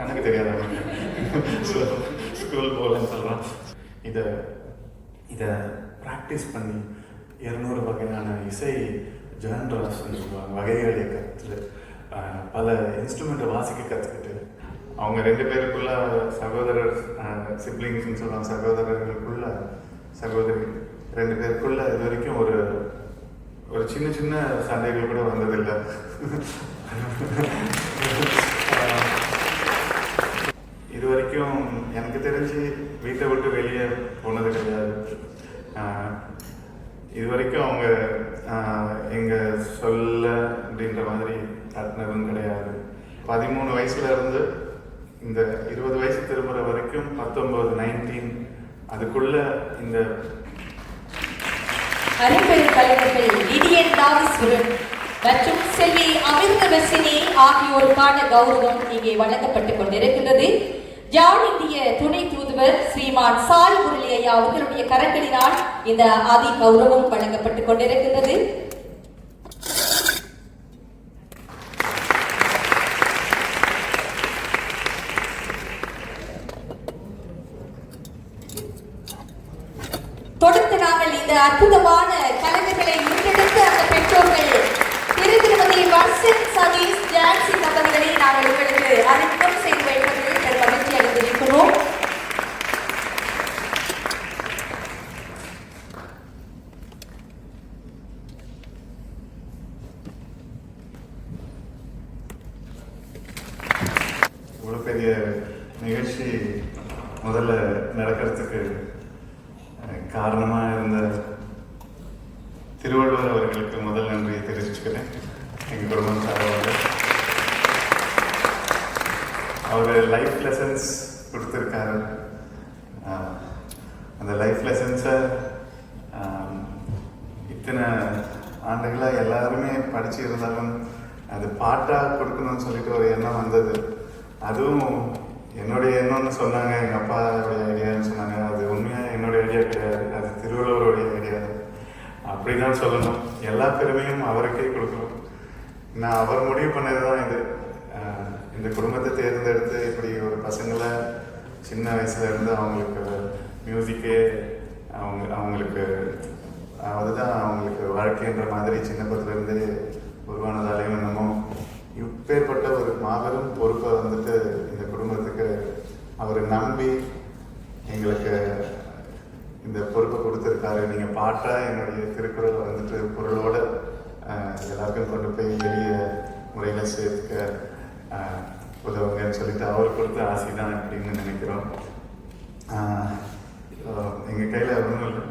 கணக்கு தெரியாது ஸ்கூல் போகலன்னு சொல்கிறான் இதை இதை ப்ராக்டிஸ் பண்ணி இரநூறு வகையான இசை ஜெனரல்ஸ் சொல்லுவாங்க வகைகளை கற்று பல இன்ஸ்ட்ருமெண்ட்டை வாசிக்க கற்றுக்கிட்டு அவங்க ரெண்டு பேருக்குள்ள சகோதரர் சிப்ளிங்ஸ்னு சொல்லுவாங்க. சகோதரர்களுக்குள்ள சகோதரி ரெண்டு பேருக்குள்ள இது வரைக்கும் ஒரு ஒரு சின்ன சின்ன சண்டைகள் கூட வந்ததில்லை. வரைக்கும் எனக்கு தெரிஞ்சு வீட்டை விட்டு வெளியே போனது கிடையாது. இது வரைக்கும் அவங்க எங்கள் எங்க சொல்ல அப்படின்ற மாதிரி தட்டினதும் கிடையாது. பதிமூணு வயசுல இருந்து இந்த இருபது வயசு திரும்புற வரைக்கும் பத்தொன்பது நைன்டீன் அதுக்குள்ள இந்த அரும்பெரும் கலைஞர்கள் லிடியன் தாவிஸ்வரன் மற்றும் செல்வி அமிர்தவசினி ஆகியோருக்கான கௌரவம் இங்கே வழங்கப்பட்டுக் கொண்டிருக்கின்றது. ஜான் இந்திய துணை தூதுவர் ஸ்ரீமான் சாய் முரளி ஐயா அவர்களுடைய கரங்களினால் இந்த ஆதி கௌரவம் வழங்கப்பட்டுக் கொண்டிருக்கின்றது? தொடர்ந்து நாங்கள் இந்த அற்புதமான கலைஞர்களை முன்னெடுத்து அந்த பெற்றோர்கள் திரு திருமதி வர்ஷன் சதீஷ் ஜான்சி தம்பதிகளை நாங்கள் உங்களுக்கு அறிமுகம் செய்து வைப்பதில் பெரும் மகிழ்ச்சி அடைந்திருக்கிறோம் இவ்வளோ பெரிய நிகழ்ச்சி முதல்ல நடக்கிறதுக்கு அஹ், காரணமா இருந்த திருவள்ளுவர் அவர்களுக்கு முதல் நன்றியை தெரிவிச்சுக்கிறேன் எங்கள் குடும்பம் சார்பாக அவர் லைஃப் லெசன்ஸ் கொடுத்துருக்காரு அஹ், அந்த லைஃப் லெசன்ஸை இத்தனை ஆண்டுகளாக எல்லாருமே படிச்சு இருந்தாலும் அது பாட்டாக கொடுக்கணும்னு சொல்லிட்டு ஒரு எண்ணம் வந்தது. அதுவும் என்னுடைய எண்ணம்னு சொன்னாங்க எங்கள் அப்பாவுடைய ஐடியான்னு சொன்னாங்க. அது உண்மையாக என்னுடைய ஐடியா கிடையாது. அது திருவள்ளுவருடைய ஐடியா அப்படிதான் சொல்லணும். எல்லா பெருமையும் அவருக்கே கொடுக்கணும். நான் அவர் முடிவு பண்ணது தான் இது இந்த குடும்பத்தை தேர்ந்தெடுத்து இப்படி ஒரு பசங்களை சின்ன வயசுல இருந்து அவங்களுக்கு மியூசிக்கே அவங்க அவங்களுக்கு அதுதான் அவங்களுக்கு வாழ்க்கைன்ற மாதிரி சின்னப்பத்துல இருந்து உருவானதாலையும் என்னமோ இப்பேற்பட்ட ஒரு மாபெரும் பொறுப்பை வந்துட்டு இந்த குடும்பத்துக்கு அவரை நம்பி எங்களுக்கு இந்த பொறுப்பை கொடுத்துருக்காரு. நீங்கள் பாட்டா என்னுடைய திருக்குறள் வந்துட்டு பொருளோட எல்லாருக்கும் கொண்டு போய் எளிய முறையில் சேர்த்துக்க உதவுங்கன்னு சொல்லிட்டு அவர் கொடுத்த ஆசை தான் அப்படின்னு நினைக்கிறோம். எங்கள் கையில் ஒன்றும் இல்லை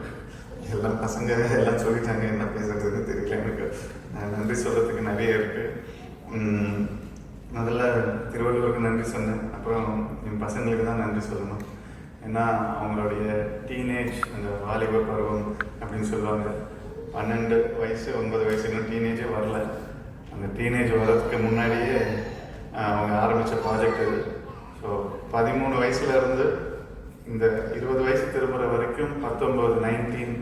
எல்லாம் பசங்க எல்லாம் சொல்லிட்டாங்க என்ன பேசுறதுன்னு தெரியல எனக்கு. நன்றி சொல்றதுக்கு நிறைய இருக்கு. முதல்ல திருவள்ளுவருக்கு நன்றி சொன்னேன். அப்புறம் என் பசங்களுக்கு தான் நன்றி சொல்லணும். ஏன்னா அவங்களுடைய டீனேஜ் அந்த வாலிப பருவம் அப்படின்னு சொல்லுவாங்க. பன்னெண்டு வயசு ஒன்பது வயசு இன்னும் டீனேஜே வரல. அந்த டீனேஜ் வர்றதுக்கு முன்னாடியே அவங்க ஆரம்பித்த ப்ராஜெக்ட் இது. ஸோ பதிமூணு வயசுலேருந்து இந்த இருபது வயசு திரும்புகிற வரைக்கும் பத்தொம்பது நைன்டீன்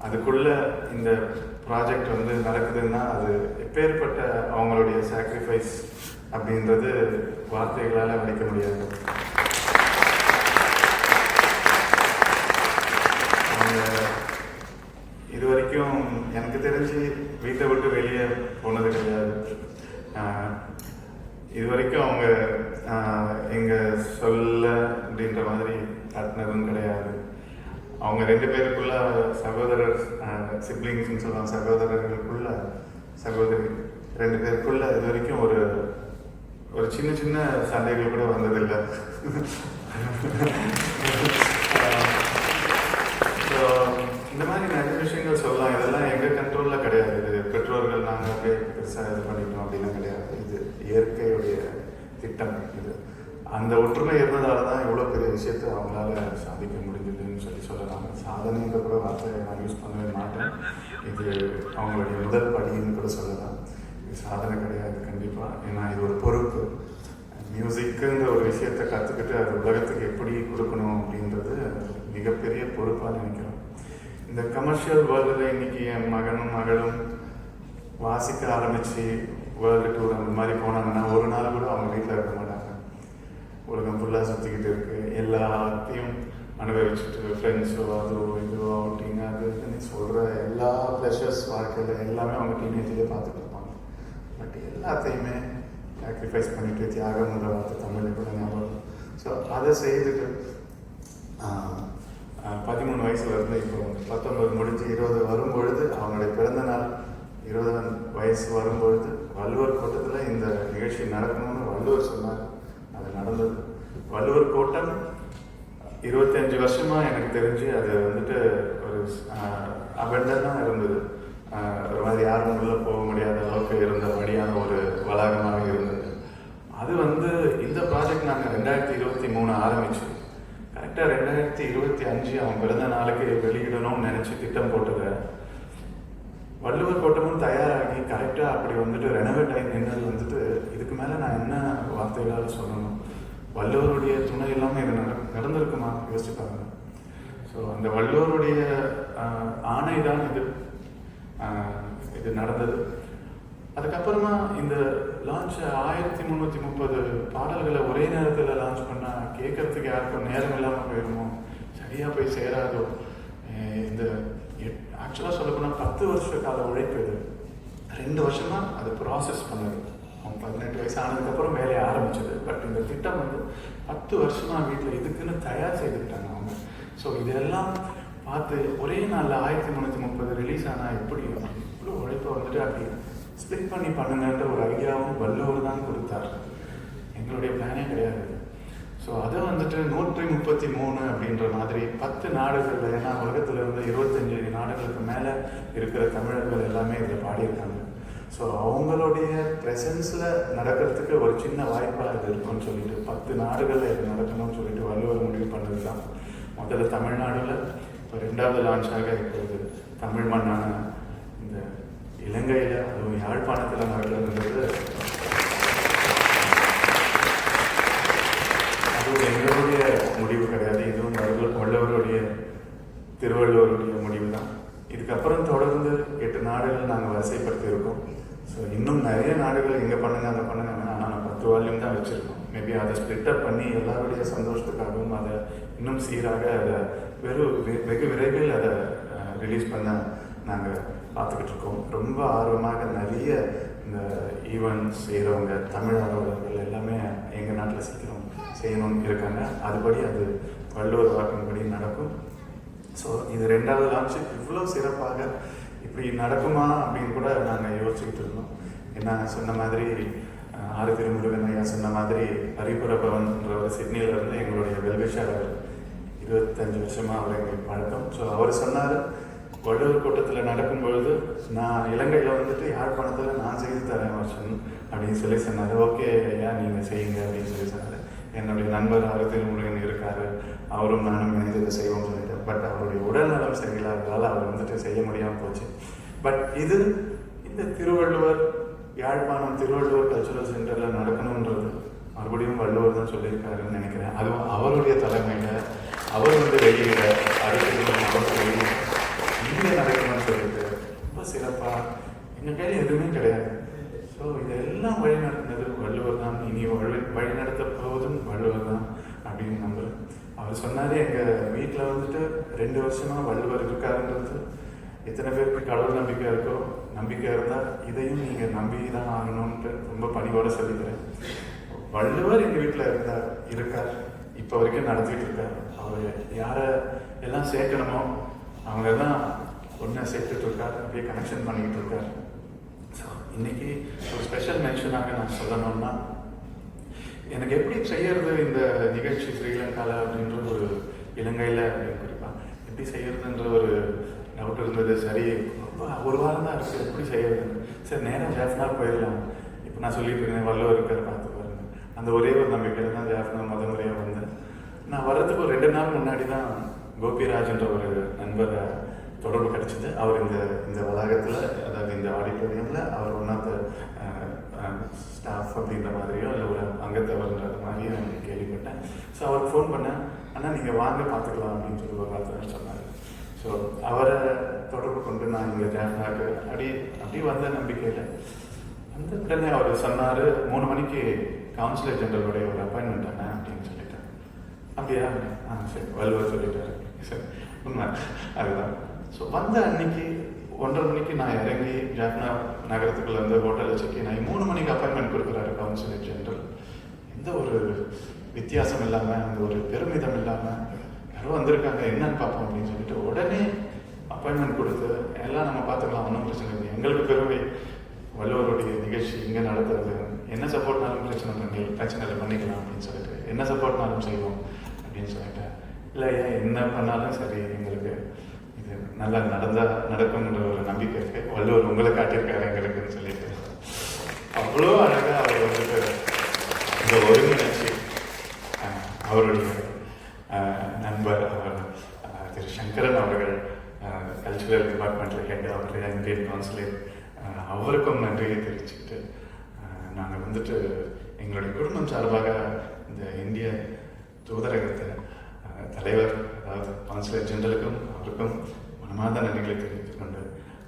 அதுக்குள்ள இந்த ப்ராஜெக்ட் வந்து நடக்குதுன்னா அது எப்பேற்பட்ட அவங்களுடைய சாக்ரிஃபைஸ் அப்படின்றது வார்த்தைகளால் வடிக்க முடியாது அவங்க இது வரைக்கும் எனக்கு தெரிஞ்சு வீட்டை விட்டு வெளியே போனது கிடையாது ஆஹ் இது வரைக்கும் அவங்க ஆஹ் எங்க சொல்ல அப்படின்ற மாதிரி தட்டினதும் கிடையாது அவங்க ரெண்டு பேருக்குள்ள சகோதரர் சிப்ளிங்ஸ்னு சொல்லுவாங்க. சகோதரர்களுக்குள்ள சகோதரி ரெண்டு பேருக்குள்ள இது வரைக்கும் ஒரு ஒரு சின்ன சின்ன சண்டைகள் கூட வந்ததில்லை. ஸோ இந்த மாதிரி நிறைய விஷயங்கள் சொல்லலாம். இதெல்லாம் எங்கள் கண்ட்ரோலில் கிடையாது. இது பெற்றோர்கள் நாங்கள் அப்படியே பெருசாக இது பண்ணிட்டோம் அப்படிலாம் கிடையாது. இது இயற்கையுடைய திட்டம். இது அந்த ஒற்றுமை இருந்ததால தான் இவ்வளோ பெரிய விஷயத்தை அவங்களால சாதிக்க அப்படின்னு சொல்லி சொல்லலாம் சாதனைன்ற கூட வார்த்தையை நான் யூஸ் பண்ணவே மாட்டேன். இது அவங்களுடைய முதல் படின்னு கூட சொல்லலாம். இது சாதனை கிடையாது கண்டிப்பாக ஏன்னா இது ஒரு பொறுப்பு. மியூசிக்குங்கிற ஒரு விஷயத்தை கற்றுக்கிட்டு அது உலகத்துக்கு எப்படி கொடுக்கணும் அப்படின்றது மிகப்பெரிய பொறுப்பாக நினைக்கிறோம் இந்த கமர்ஷியல் வேர்ல்டில் இன்னைக்கு என் மகனும் மகளும் வாசிக்க ஆரம்பித்து வேர்ல்டு டூர் அந்த மாதிரி போனாங்கன்னா ஒரு நாள் கூட அவங்க வீட்டில் இருக்க மாட்டாங்க. உலகம் ஃபுல்லாக சுற்றிக்கிட்டு இருக்குது எல்லாத்தையும் அனுபவிச்சுட்டு ஃப்ரெண்ட்ஸோ அதோ இதுவோ அவுட்டிங் அது நீ சொல்கிற எல்லா ப்ரெஷர்ஸ் வாழ்க்கையில் எல்லாமே அவங்க டீனேஜ்லேயே பார்த்துட்டு இருப்பாங்க. பட் எல்லாத்தையுமே சாக்ரிஃபைஸ் பண்ணிட்டு தியாகம்ன்ற வார்த்தை தமிழில் கூட ஞாபகம் ஸோ அதை செய்துட்டு பதிமூணு வயசுல இருந்து இப்போ பத்தொன்பது முடிஞ்சு இருபது வரும்பொழுது அவங்களுடைய பிறந்த நாள் இருபது வயசு வரும்பொழுது வள்ளுவர் கோட்டத்தில் இந்த நிகழ்ச்சி நடக்கணும்னு வள்ளுவர் சொன்னார். அது நடந்தது. வள்ளுவர் கோட்டம் இருபத்தஞ்சு வருஷமா எனக்கு தெரிஞ்சு அது வந்துட்டு ஒரு அபண்டனாக இருந்தது. ஒரு மாதிரி யாரும் உள்ளே போக முடியாத அளவுக்கு இருந்தபடியான ஒரு வளாகமாக இருந்தது. அது வந்து இந்த ப்ராஜெக்ட் நாங்கள் ரெண்டாயிரத்தி இருபத்தி மூணு ஆரம்பிச்சு கரெக்டாக ரெண்டாயிரத்தி இருபத்தி அஞ்சு அவன் பிறந்த நாளுக்கு வெளியிடணும்னு நினச்சி திட்டம் போட்டது வள்ளுவர் கோட்டமும் தயாராகி கரெக்டாக அப்படி வந்துட்டு ரெனோவேட் ஆகி நின்றது வந்துட்டு இதுக்கு மேலே நான் என்ன வார்த்தைகளால் சொல்லணும்? வள்ளுவருடைய துணை இல்லாமல் இது நடக்கும் நடந்திருக்குமா யோசிச்சு பாருங்க. ஸோ அந்த வள்ளுவருடைய ஆணை தான் இது. இது நடந்தது. அதுக்கப்புறமா இந்த லான்ச் ஆயிரத்தி முந்நூற்றி முப்பது பாடல்களை ஒரே நேரத்தில் லான்ச் பண்ணால் கேட்கறதுக்கு யாருக்கும் நேரம் இல்லாமல் போயிடுமோ சரியாக போய் சேராதோ? இந்த இந்த ஆக்சுவலாக சொல்லப்போனால் பத்து வருஷ கால உழைப்பு இது. ரெண்டு வருஷமாக அது ப்ராசஸ் பண்ணது. அவன் பதினெட்டு வயசு ஆனதுக்கப்புறம் வேலையை ஆரம்பிச்சது. பட் இந்த திட்டம் வந்து பத்து வருஷமாக வீட்டில் இதுக்குன்னு தயார் செய்துக்கிட்டாங்க அவங்க. ஸோ இதெல்லாம் பார்த்து ஒரே நாளில் ஆயிரத்தி முந்நூற்றி முப்பது ரிலீஸ் ஆனால் எப்படி இவ்வளோ உழைப்பை வந்துட்டு அப்படி ஸ்பிளிட் பண்ணி பண்ணுங்கன்ற ஒரு ஐடியாவும் வள்ளுவர் தான் கொடுத்தார். எங்களுடைய பிளானே கிடையாது. ஸோ அதை வந்துட்டு நூற்றி முப்பத்தி மூணு அப்படின்ற மாதிரி பத்து நாடுகளில் ஏன்னா உலகத்தில் இருந்து இருபத்தஞ்சு நாடுகளுக்கு மேலே இருக்கிற தமிழர்கள் எல்லாமே இதில் பாடியிருக்காங்க. ஸோ அவங்களுடைய ப்ரெசன்ஸில் நடக்கிறதுக்கு ஒரு சின்ன வாய்ப்பாக அது இருக்கும்னு சொல்லிட்டு பத்து நாடுகளில் இது நடக்கணும்னு சொல்லிட்டு வள்ளுவர் முடிவு பண்ணது தான் முதல்ல தமிழ்நாடில் இப்போ ரெண்டாவது லான்ச்சாக இருக்கிறது தமிழ் மண்ணான இந்த இலங்கையில் அதுவும் யாழ்ப்பாணத்தில் நடக்கிறதுன்றது அதுவும் எங்களுடைய முடிவு கிடையாது. இதுவும் வள்ளுவருடைய திருவள்ளுவருடைய முடிவு தான் இதுக்கப்புறம் தொடர்ந்து எட்டு நாடுகள் நாங்கள் வரிசைப்படுத்தியிருக்கோம். இருக்கோம் ஸோ இன்னும் நிறைய நாடுகள் எங்கே பண்ணுங்க அதை பண்ணுங்க ஆனால் நான் பத்து வால்யூம் தான் வச்சுருக்கோம். மேபி அதை ஸ்ப்ளிட்டப் பண்ணி எல்லாருடைய சந்தோஷத்துக்காகவும் அதை இன்னும் சீராக அதை வெறும் வெ- வெகு விரைவில் அதை ரிலீஸ் பண்ண நாங்கள் பார்த்துக்கிட்டு இருக்கோம். ரொம்ப ஆர்வமாக நிறைய இந்த ஈவெண்ட்ஸ் செய்கிறவங்க தமிழ் ஆர்வலர்கள் எல்லாமே எங்கள் நாட்டில் சீக்கிரம் செய்யணும்னு இருக்காங்க. அதுபடி அது வள்ளுவர் வாக்கின்படி நடக்கும். ஸோ இது ரெண்டாவது லான்ச்சு இவ்வளோ சிறப்பாக இப்படி நடக்குமா அப்படின்னு கூட நாங்கள் யோசிச்சுக்கிட்டு இருந்தோம். என்ன சொன்ன மாதிரி ஆறு திருமுருகன் ஐயா சொன்ன மாதிரி ஹரிபுர பவன்ன்றவர் சிட்னியில் இருந்து எங்களுடைய வெல்விஷர் அவர் இருபத்தஞ்சு வருஷமாக அவர் எங்களுக்கு பழக்கம். ஸோ அவர் சொன்னார் வள்ளுவர் கூட்டத்தில் நடக்கும் பொழுது நான் இலங்கையில் வந்துட்டு யாழ்ப்பாணத்தில் நான் செய்து தரேன் வருஷன் அப்படின்னு சொல்லி சொன்னார். ஓகே ஐயா நீங்கள் செய்யுங்க அப்படின்னு சொல்லி சொன்னார். என்னுடைய நண்பர் ஆறு திருமுருகன் இருக்கார். அவரும் நானும் இணைந்து இதை செய்வோம்னு சொல்லிட்டு பட் அவருடைய உடல்நலம் சரியில்லாததால் அவர் வந்துட்டு செய்ய முடியாமல் போச்சு. பட் இது இந்த திருவள்ளுவர் யாழ்ப்பாணம் திருவள்ளுவர் கல்ச்சுரல் சென்டரில் நடக்கணுன்றது மறுபடியும் வள்ளுவர் தான் சொல்லியிருக்காருன்னு நினைக்கிறேன். அதுவும் அவருடைய தலைமையில் அவர் வந்து வெளியிட அடுத்த அவர் வெளியிட இங்கே நடக்கணும்னு சொல்லிட்டு ரொம்ப சிறப்பாக எங்கள் கையில் எதுவுமே கிடையாது. ஸோ இதெல்லாம் வழி நடத்தினது வள்ளுவர் தான். இனி வழி வழி நடத்த போவதும் வள்ளுவர் தான் அப்படின்னு நம்புகிறேன் அவர் சொன்னாரு எங்கள் வீட்டில் வந்துட்டு ரெண்டு வருஷமாக வள்ளுவர் இருக்காருன்றது எத்தனை பேருக்கு கடவுள் நம்பிக்கை இருக்கோ நம்பிக்கை இருந்தால் இதையும் நீங்கள் நம்பி தான் ஆகணும்ன்ட்டு ரொம்ப பணிவோடு சொல்லிக்கிறேன். வள்ளுவர் எங்கள் வீட்டில் இருந்தார் இருக்கார். இப்போ வரைக்கும் நடத்திட்டு இருக்கார். அவர் யாரை எல்லாம் சேர்க்கணுமோ அவங்க எல்லாம் ஒன்றா சேர்த்துட்டு இருக்கார். அப்படியே கனெக்ஷன் பண்ணிக்கிட்டு இருக்கார். ஸோ இன்னைக்கு ஒரு ஸ்பெஷல் மென்ஷனாக நான் சொல்லணும்னா எனக்கு எப்படி செய்யறது இந்த நிகழ்ச்சி ஸ்ரீலங்காவில் அப்படின்ற ஒரு இலங்கையில் குறிப்பாக எப்படி செய்யறதுன்ற ஒரு டவுட் இருந்தது. சரி ரொம்ப ஒரு வாரம் தான் இருக்குது எப்படி செய்யறது சரி நேராக ஜாஃப்னா போயிடலாம். இப்போ நான் சொல்லிட்டு இருந்தேன் வள்ளுவர் இருக்கார் பார்த்து பாருங்க. அந்த ஒரே ஒரு நம்பிக்கையில் தான் ஜாஃப்னா முத முறையாக வந்தேன். நான் வர்றதுக்கு ஒரு ரெண்டு நாள் முன்னாடி தான் கோபிராஜ்ன்ற ஒரு நண்பரை தொடர்பு கிடச்சிது. அவர் இந்த இந்த வளாகத்தில் அதாவது இந்த ஆடிட்டோரியமில் அவர் ஒன் ஆஃப் த ஸ்டாஃப் அப்படின்ற மாதிரியோ இல்லை ஒரு அங்கத்தவர்ன்ற மாதிரியோ நான் கேள்விப்பட்டேன். ஸோ அவருக்கு ஃபோன் பண்ணேன். ஆனால் நீங்கள் வாங்க பார்த்துக்கலாம் அப்படின்னு சொல்லி ஒரு வார்த்தை சொன்னார். ஸோ அவரை தொடர்பு கொண்டு நான் இங்கே ஜாஃப்னாக்கு அப்படி அப்படி வந்த நம்பிக்கையில். அந்த உடனே அவர் சொன்னார் மூணு மணிக்கு கவுன்சிலர் ஜெனரலுடைய ஒரு அப்பாயின்மெண்ட் அண்ணா அப்படின்னு சொல்லிட்டேன் அப்படியா? ஆ சரி. வள்ளுவர் சொல்லிட்டாரு. சரி உண்மை. அதுதான். ஸோ வந்த அன்னைக்கு ஒன்றரை மணிக்கு நான் இறங்கி ஜாஃப்னா நகரத்துக்குள்ள இருந்து ஹோட்டலில் செக்கி நான் மூணு மணிக்கு அப்பாயின்மெண்ட் கொடுக்குறாரு கவுன்சிலர் ஜெனரல் எந்த ஒரு வித்தியாசம் இல்லாமல் அந்த ஒரு பெருமிதம் இல்லாமல் யாரோ வந்திருக்காங்க என்னன்னு பார்ப்போம் அப்படின்னு சொல்லிட்டு உடனே அப்பாயின்மெண்ட் கொடுத்து எல்லாம் நம்ம பார்த்துக்கலாம் ஒன்றும் பிரச்சனை இல்லை எங்களுக்கு பெருமை. வள்ளுவருடைய நிகழ்ச்சி எங்கே நடத்துறது என்ன சப்போர்ட்னாலும் பிரச்சனை பண்ணி பிரச்சனை இல்லை பண்ணிக்கலாம் அப்படின்னு சொல்லிட்டு என்ன சப்போர்ட்னாலும் செய்வோம் அப்படின்னு சொல்லிட்டு இல்லை ஏன் என்ன பண்ணாலும் சரி எங்களுக்கு இது நல்லா நடந்தால் நடக்கும்ன்ற ஒரு நம்பிக்கை இருக்குது வள்ளுவர் உங்களை காட்டியிருக்காரு எங்களுக்குன்னு சொல்லிட்டு. அவ்வளோ அழகாக அவர் வந்துட்டு இந்த ஒரு அஹ், அவருடைய அஹ், நண்பர் அவர் அஹ், திரு சங்கரன் அவர்கள் கல்ச்சுரல் டிபார்ட்மெண்ட்டில் ஹெட் இந்தியன் கவுன்சிலர் அவருக்கும் நன்றியை தெரிவிச்சுக்கிட்டு நாங்கள் வந்துட்டு எங்களுடைய குடும்பம் சார்பாக இந்த இந்திய தூதரகத்தை தலைவர் அதாவது கவுன்சிலர் ஜெனரலுக்கும் அவருக்கும் மனமார்ந்த நன்றிகளை தெரிவித்துக் கொண்டு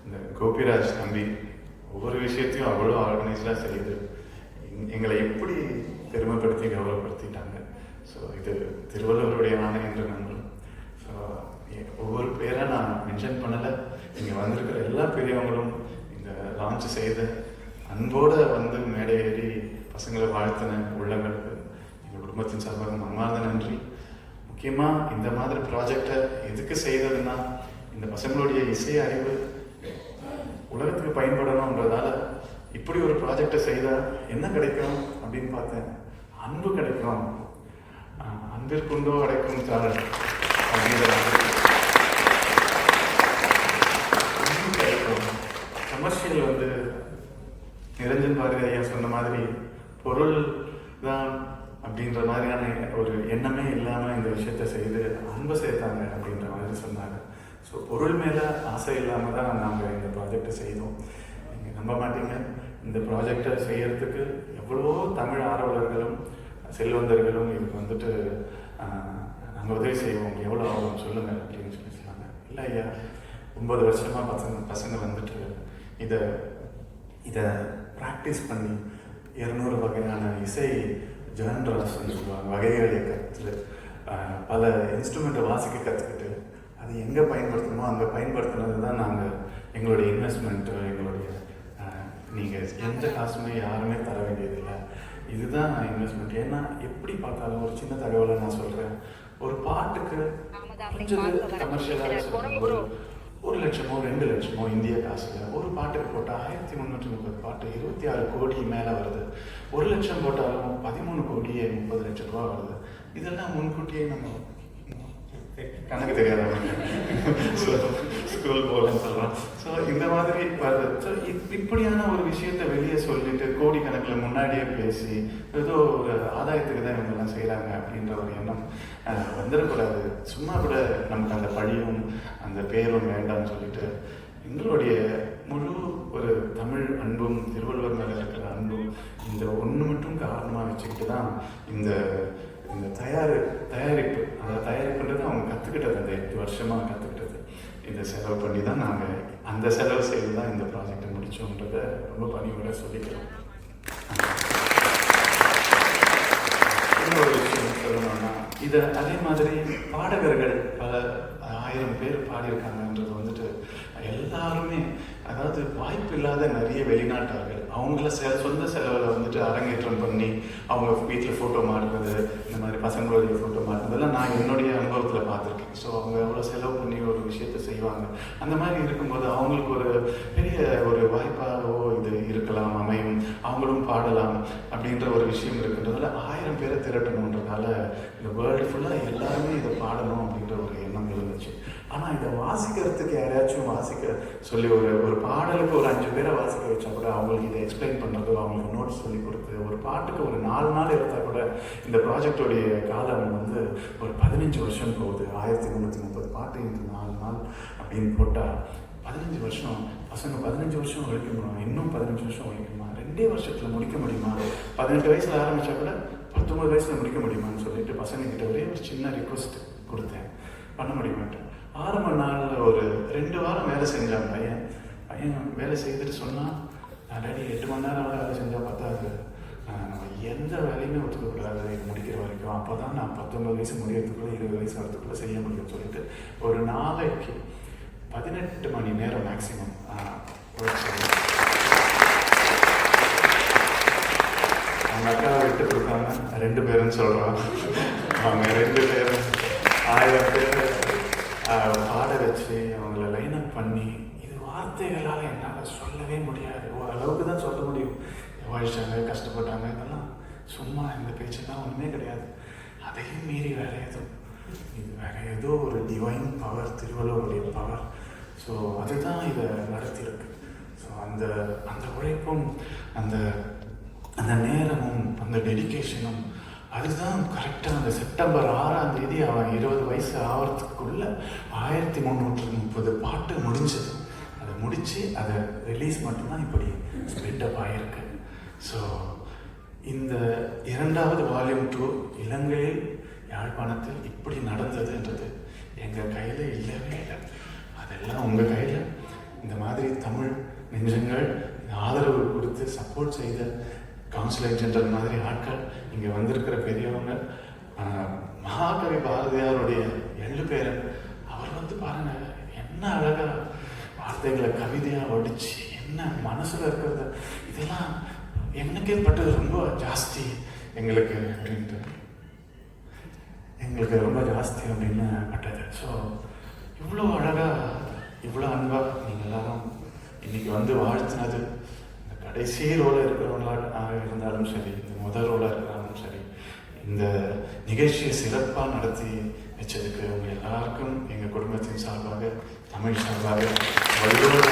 இந்த கோபிராஜ் தம்பி ஒவ்வொரு விஷயத்தையும் அவ்வளோ ஆர்கனைஸ்டாக செய்யுது எங்- எங்களை எப்படி பெருமைப்படுத்தி கௌரவப்படுத்திட்டாங்க. ஸோ இது திருவள்ளுவருடைய ஆணை என்று நம்புகிறோம் ஸோ ஒவ்வொரு பேரை நான் மென்ஷன் பண்ணலை. இங்கே வந்திருக்கிற எல்லா பெரியவங்களும் இந்த லான்ச் செய்த அன்போடு வந்து மேடை ஏறி பசங்களை வாழ்த்தின உள்ளங்களுக்கு எங்கள் குடும்பத்தின் சார்பாக மன்மார்ந்த நன்றி. முக்கியமாக இந்த மாதிரி ப்ராஜெக்டை எதுக்கு செய்ததுன்னா இந்த பசங்களுடைய இசை அறிவு உலகத்துக்கு பயன்படணுன்றதால இப்படி ஒரு ப்ராஜெக்டை செய்தால் என்ன கிடைக்கும் அப்படின்னு பார்த்தேன். அன்பு கிடைக்கும். அன்பிற்குண்டோ அடைக்கும் தாழ் அப்படின்ற மாதிரி அன்பு கிடைக்கும் கமர்ஷியல் வந்து நிரஞ்சன் பாரதி ஐயா சொன்ன மாதிரி பொருள் தான் அப்படின்ற மாதிரியான ஒரு எண்ணமே இல்லாமல் இந்த விஷயத்த செய்து அன்பு சேர்த்தாங்க அப்படின்ற மாதிரி சொன்னாங்க. ஸோ பொருள் மேலே ஆசை இல்லாமல் தான் நாங்கள் இந்த ப்ராஜெக்டை செய்தோம். நீங்கள் நம்ப மாட்டீங்க. இந்த ப்ராஜெக்டை செய்கிறதுக்கு எவ்வளவோ தமிழ் ஆர்வலர்களும் செல்வந்தர்களும் இதுக்கு வந்துட்டு நாங்கள் உதவி செய்வோம். எவ்வளோ ஆகும் சொல்லுங்கள் அப்படின்னு சொல்லி சொன்னாங்க. இல்லை ஐயா ஒன்பது வருஷமாக பசங்க பசங்க வந்துட்டு இதை இதை ப்ராக்டிஸ் பண்ணி இருநூறு வகையான இசை ஜெனரல்ஸ்ன்னு சொல்லுவாங்க வகைகளை கற்று பல இன்ஸ்ட்ருமெண்ட்டை வாசிக்க கற்றுக்கிட்டு அது எங்கே பயன்படுத்தணுமோ அங்கே பயன்படுத்தினது தான் நாங்கள் எங்களுடைய இன்வெஸ்ட்மெண்ட்டு எங்களுடைய நீங்கள் எந்த காசுமே யாருமே தர வேண்டியதில்லை. இதுதான் இன்வெஸ்ட்மெண்ட் ஏன்னா எப்படி பார்த்தாலும் ஒரு சின்ன தகவலை நான் சொல்கிறேன் ஒரு பாட்டுக்கு கொஞ்சம் கமர்ஷியலாக ஒரு லட்சமோ ரெண்டு லட்சமோ இந்திய காசுல ஒரு பாட்டுக்கு போட்டால் ஆயிரத்தி முந்நூற்றி முப்பது பாட்டு இருபத்தி ஆறு கோடி மேலே வருது. ஒரு லட்சம் போட்டாலும் பதிமூணு கோடியே முப்பது லட்சம் ரூபா வருது. இதெல்லாம் முன்கூட்டியே நம்ம கணக்கு தெரியாதவங்க ஸ்கூல் போகலன்னு சொல்கிறோம் ஸோ இந்த மாதிரி வருது ஸோ இப்படியான ஒரு விஷயத்த வெளியே சொல்லிட்டு கோடி கணக்கில் முன்னாடியே பேசி ஏதோ ஒரு ஆதாயத்துக்கு தான் இவங்கெல்லாம் செய்கிறாங்க அப்படின்ற ஒரு எண்ணம் வந்துடக்கூடாது சும்மா கூட நமக்கு அந்த பழியும் அந்த பேரும் வேண்டாம்னு சொல்லிட்டு எங்களுடைய முழு ஒரு தமிழ் அன்பும் திருவள்ளுவர் மேலே இருக்கிற அன்பும் இந்த ஒன்று மட்டும் காரணமாக வச்சுக்கிட்டு தான் இந்த இந்த தயார் தயாரிப்பு அதை தயாரிப்புன்றது அவங்க கற்றுக்கிட்டது அந்த எட்டு வருஷமாக கற்றுக்கிட்டது இதை செலவு பண்ணி தான் நாங்கள் அந்த செலவு செய்து தான் இந்த ப்ராஜெக்டை முடித்தோன்றதை ரொம்ப பணியோட சொல்லிக்கிறோம். இன்னொரு விஷயம் சொல்லணும்னா இதை அதே மாதிரி பாடகர்கள் பல ஆயிரம் பேர் பாடியிருக்காங்கன்றது வந்துட்டு எல்லாருமே அதாவது வாய்ப்பு இல்லாத நிறைய வெளிநாட்டார்கள் அவங்கள செ சொந்த செலவில் வந்துட்டு அரங்கேற்றம் பண்ணி அவங்க வீட்டில் ஃபோட்டோ மாட்டுறது இந்த மாதிரி பசங்களுடைய ஃபோட்டோ மாட்டுறதெல்லாம் நான் என்னுடைய அனுபவத்தில் பார்த்துருக்கேன். ஸோ அவங்க எவ்வளோ செலவு பண்ணி ஒரு விஷயத்த செய்வாங்க. அந்த மாதிரி இருக்கும்போது அவங்களுக்கு ஒரு பெரிய ஒரு வாய்ப்பாகவோ இது இருக்கலாம் அமையும். அவங்களும் பாடலாம் அப்படின்ற ஒரு விஷயம் இருக்குன்றதால ஆயிரம் பேரை திரட்டணுன்றதால இந்த வேர்ல்டு ஃபுல்லாக எல்லாருமே இதை பாடணும் அப்படின்ற ஒரு எண்ணம் இருந்துச்சு. ஆனால் இதை வாசிக்கிறதுக்கு யாரையாச்சும் வாசிக்க சொல்லி ஒரு ஒரு பாடலுக்கு ஒரு அஞ்சு பேரை வாசிக்க வச்சா கூட அவங்களுக்கு இதை எக்ஸ்பிளைன் பண்ணுறது அவங்களுக்கு நோட்ஸ் சொல்லி கொடுத்து ஒரு பாட்டுக்கு ஒரு நாலு நாள் எடுத்தால் கூட இந்த ப்ராஜெக்டோடைய காலம் வந்து ஒரு பதினஞ்சு வருஷம் போகுது. ஆயிரத்தி முந்நூற்றி முப்பது பாட்டு இந்த நாலு நாள் அப்படின்னு போட்டால் பதினஞ்சு வருஷம் பசங்க பதினஞ்சு வருஷம் உழைக்கணுமா இன்னும் பதினஞ்சு வருஷம் உழைக்கணுமா ரெண்டே வருஷத்தில் முடிக்க முடியுமா? பதினெட்டு வயசில் ஆரம்பித்தா கூட பத்தொம்பது வயசில் முடிக்க முடியுமான்னு சொல்லிட்டு பசங்க கிட்ட ஒரே ஒரு சின்ன ரிக்வஸ்ட் கொடுத்தேன். பண்ண முடியுமாட்டேன் ஆரம்ப நாளில் ஒரு ரெண்டு வாரம் வேலை செஞ்சான் பையன். பையன் வேலை செய்துட்டு சொன்னான் டாடி எட்டு மணி நேரம் வேலை செஞ்சால் பத்தாது. நம்ம எந்த வேலையுமே ஒத்துக்கக்கூடாது இது முடிக்கிற வரைக்கும். அப்போ தான் நான் பத்தொன்பது வயசு முடியறதுக்குள்ளே இருபது வயசு வரதுக்குள்ளே செய்ய முடியும்னு சொல்லிட்டு ஒரு நாளைக்கு பதினெட்டு மணி நேரம் மேக்ஸிமம் அவங்க அக்காவை விட்டு கொடுத்தாங்க. ரெண்டு பேரும் சொல்கிறாங்க அவங்க ரெண்டு பேரும் ஆயிரம் பேர் பாட வச்சு அவங்கள லைன் அப் பண்ணி இது வார்த்தைகளால் என்னால் சொல்லவே முடியாது. ஓரளவுக்கு தான் சொல்ல முடியும். உழைச்சாங்க கஷ்டப்பட்டாங்க இதெல்லாம் சும்மா இந்த பேச்செல்லாம் ஒன்றுமே கிடையாது. அதையும் மீறி வேற ஏதோ. இது வேற ஏதோ ஒரு டிவைன் பவர் திருவள்ளுவருடைய பவர் ஸோ அதுதான் இதை நடத்தியிருக்கு. ஸோ அந்த அந்த உழைப்பும் அந்த அந்த நேரமும் அந்த டெடிகேஷனும் அதுதான் கரெக்டாக அந்த செப்டம்பர் ஆறாம் தேதி அவன் இருபது வயசு ஆகிறதுக்குள்ள ஆயிரத்தி முந்நூற்றி முப்பது பாட்டு முடிஞ்சது. அதை முடித்து அதை ரிலீஸ் மட்டும்தான் இப்படி ஸ்பிரிட்டப் ஆகியிருக்கு ஸோ இந்த இரண்டாவது வால்யூம் டூ இலங்கையில் யாழ்ப்பாணத்தில் இப்படி நடந்ததுன்றது எங்கள் கையில் இல்லவே இல்லை. அதெல்லாம் உங்கள் கையில். இந்த மாதிரி தமிழ் நெஞ்சங்கள் ஆதரவு கொடுத்து சப்போர்ட் செய்த கவுன்சிலர் ஜெனரல் மாதிரி ஆட்கள் இங்கே வந்திருக்கிற பெரியவங்க மகாகவி பாரதியாருடைய எள்ளு பேரன் அவர் வந்து பாருங்க என்ன அழகா வார்த்தைகளை கவிதையாக ஒடிச்சு என்ன மனசுல இருக்கிறத இதெல்லாம் எனக்கே பட்டது ரொம்ப ஜாஸ்தி எங்களுக்கு அப்படின்ட்டு. எங்களுக்கு ரொம்ப ஜாஸ்தி அப்படின்னு பட்டது. ஸோ இவ்வளோ அழகாக இவ்வளோ அன்பாக நீங்கள் எல்லாரும் இன்னைக்கு வந்து வாழ்த்தினது இந்த கடைசி ரோல இருக்கிறவங்களாக இருந்தாலும் சரி இந்த முதல் ரோலாக இருந்தாலும் சரி இந்த நிகழ்ச்சியை சிறப்பாக நடத்தி வச்சதுக்கு அவங்க எல்லாருக்கும் எங்கள் குடும்பத்தின் சார்பாக தமிழ் சார்பாக வள்ளுவர்